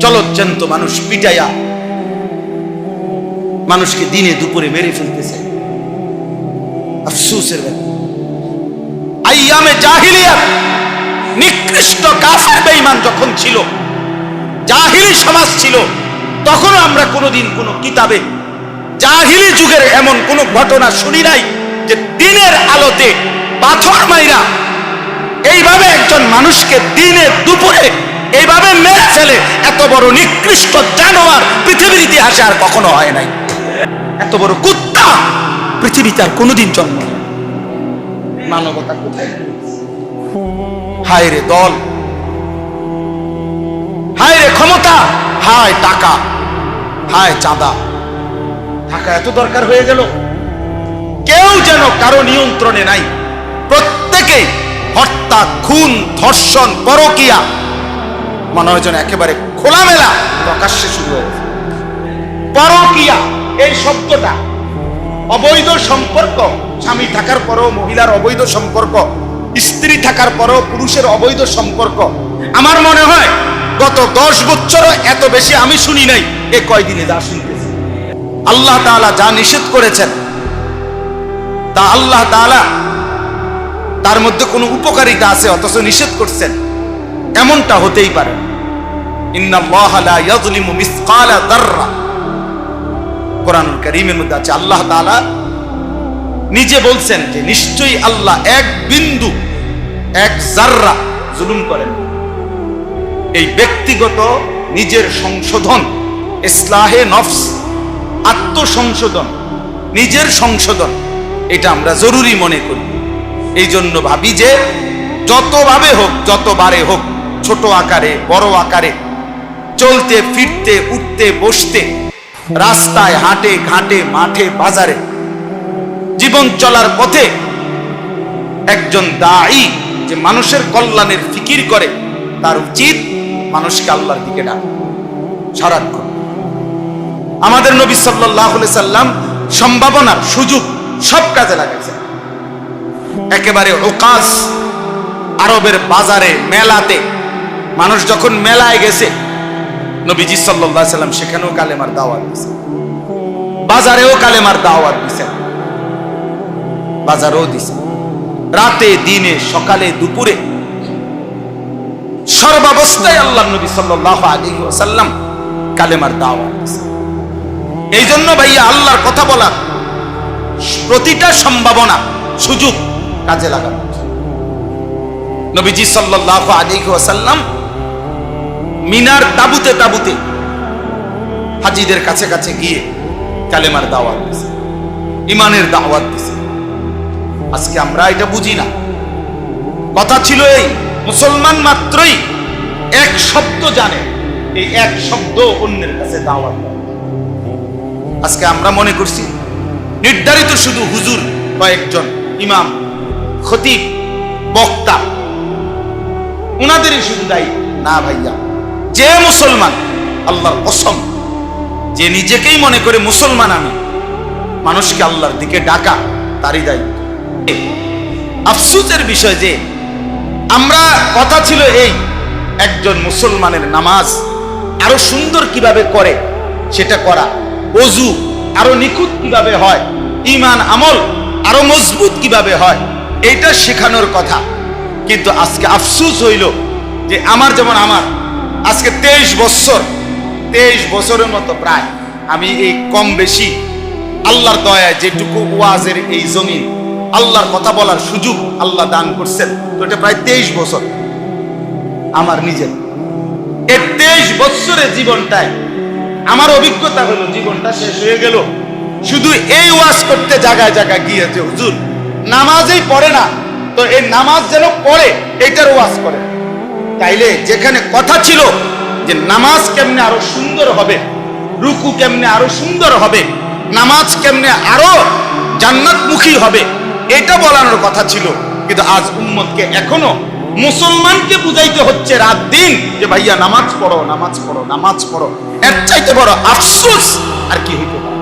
চলচ্চন্ত মানুষ পিটাইয়া মানুষকে দিনে দুপুরে মেরে ফেলতেছে। আফসুসের আইয়ামে নিকৃষ্ট কাফের যখন ছিল, জাহিলি সমাজ ছিল তখন আমরা কোনোদিন কোনো কিতাবে জাহিলি যুগের এমন কোনো ঘটনা শুনি নাই যে দিনের আলোতে পাথর মাইরা এইভাবে একজন মানুষকে দিনে দুপুরে এইভাবে মেরে ফেলে এত বড় নিকৃষ্ট জানোয়ার পৃথিবীর ইতিহাসে আর কখনো হয় নাই। এত বড় কুত্তা পৃথিবীতে আর কোনোদিন জন্ম মানবতা হায় রে দল হায় রে ক্ষমতা, হায় টাকা, হায় চাঁদা। টাকা এত দরকার হয়ে গেল। কেউ যেন কারও নিয়ন্ত্রণে নাই। প্রত্যেকে হত্যা খুন, ধর্ষণ, পরকিয়া মনে হয় যেন একেবারে খোলামেলা প্রকাশ্যে শুরু হয়েছে পরকিয়া, এই শব্দটা অবৈধ সম্পর্ক, স্বামী থাকার পরও, মহিলার অবৈধ সম্পর্ক, স্ত্রী থাকার পরও, পুরুষের অবৈধ সম্পর্ক। আমার মনে হয়, গত দশ বছরও এত বেশি আমি শুনি নাই, এ কয়দিনে যা শুনতেছি। আল্লাহ তাআলা যা নিষেধ করেছেন, তা আল্লাহ তাআলা তার মধ্যে কোনো উপকারিতা আছে, অথচ নিষেধ করছেন। এমনটা হতেই পারে। ইন্নাল্লাহ লা ইয়াযলিমু মিসকালা দাররা কোরআন করিমের মধ্যে আছে, আল্লাহ তাআলা নিজে বলছেন যে, নিশ্চয়ই আল্লাহ এক বিন্দু, এক জাররা জুলুম করেন। এই ব্যক্তিগত নিজের সংশোধন, ইসলাহে নফস, আত্মসংশোধন, নিজের সংশোধন, এটা আমরা জরুরি মনে করি। এই জন্য ভাবি যে, যতভাবে হোক, যতবারে হোক ছোট আকারে, বড় আকারে, চলতে, ফিরতে, উঠতে, বসতে, রাস্তায়, হাটে, ঘাটে, মাঠে, বাজারে, জীবন চলার পথে একজন দায়ী যে মানুষের কল্যাণের ফিকির করে, তার উচিত মানুষকে আল্লাহর দিকে ডাক। সারাক্ষণ। আমাদের নবী সাল্লাহ সাল্লাম সম্ভাবনার সুযোগ সব কাজে লাগাইছেন। একেবারে ওকাজ আরবের বাজারে, মেলাতে মানুষ যখন মেলায় গেছে, নবীজি সাল্লাম সেখানেও কালেমার দাওয়াত দিছে বাজারেও কালেমার দাওয়াত দিছে বাজারেও দিছে রাতে, দিনে, সকালে, দুপুরে সর্বাবস্থায় আল্লাহ নবী সাল্লাহ আলী সাল্লাম কালেমার দাওয়াত এই জন্য ভাইয়া আল্লাহর কথা বলার প্রতিটা সম্ভাবনা, সুযোগ কাজে লাগানো নবীজি সাল্লাহ আলী সাল্লাম মিনার তাবুতে তাবুতে হাজিদের কাছে কাছে গিয়ে কালেমার দাওয়াত দিছে ইমানের দাওয়াত দিছে। আজকে আমরা এটা বুঝি না। কথা ছিল এই, মুসলমান মাত্রই এক শব্দ জানে, এই এক শব্দ অন্যের কাছে দাওয়াত আজকে আমরা মনে করছি, নির্ধারিত শুধু হুজুর কয়েকজন ইমাম, খতিব, বক্তা, উনাদেরই শুধু দায়ী। না ভাইয়া যে মুসলমান, আল্লাহর কসম, যে নিজেকেই মনে করে মুসলমান আমি, মানুষকে আল্লাহর দিকে ডাকা তারই দায়িত্ব। আফসুসের বিষয় যে, আমরা, কথা ছিল এই, একজন মুসলমানের নামাজ আরও সুন্দর কীভাবে করে, সেটা করা। অজু আরও নিখুঁত কীভাবে হয় ইমান আমল আরও মজবুত কীভাবে হয় এটা শেখানোর কথা। কিন্তু আজকে আফসুস হইল যে, আমার যেমন আমার আজকে তেইশ বছর, তেইশ বছরের মতো প্রায় আমি এই কম বেশি আল্লাহর দয়া যেটুকু ওয়াজের এই জমিন, আল্লাহর কথা বলার সুযোগ আল্লাহ দান করছেন। তো এটা প্রায় তেইশ বছর আমার নিজের। এই তেইশ বছরের জীবনটায় আমার অভিজ্ঞতা হলো জীবনটা শেষ হয়ে গেল। শুধু এই ওয়াজ করতে জায়গায় জায়গায় গিয়েছে হুজুর, নামাজেই পড়ে না, তো এই নামাজ যেন পড়ে, এইটার ওয়াজ করে। তাইলে যেখানে কথা ছিল যে নামাজ কেমনে আরও সুন্দর হবে, রুকু কেমনে আরও সুন্দর হবে, নামাজ কেমনে আরও জান্নাতমুখী হবে, এটা বলানোর কথা ছিল। কিন্তু আজ উম্মতকে এখনও মুসলমানকে বুঝাইতে হচ্ছে রাত দিন যে, ভাইয়া, নামাজ পড়ো নামাজ পড়ো নামাজ পড়ো। এর চাইতে বড় আফসোস আর কি হইতে পারে?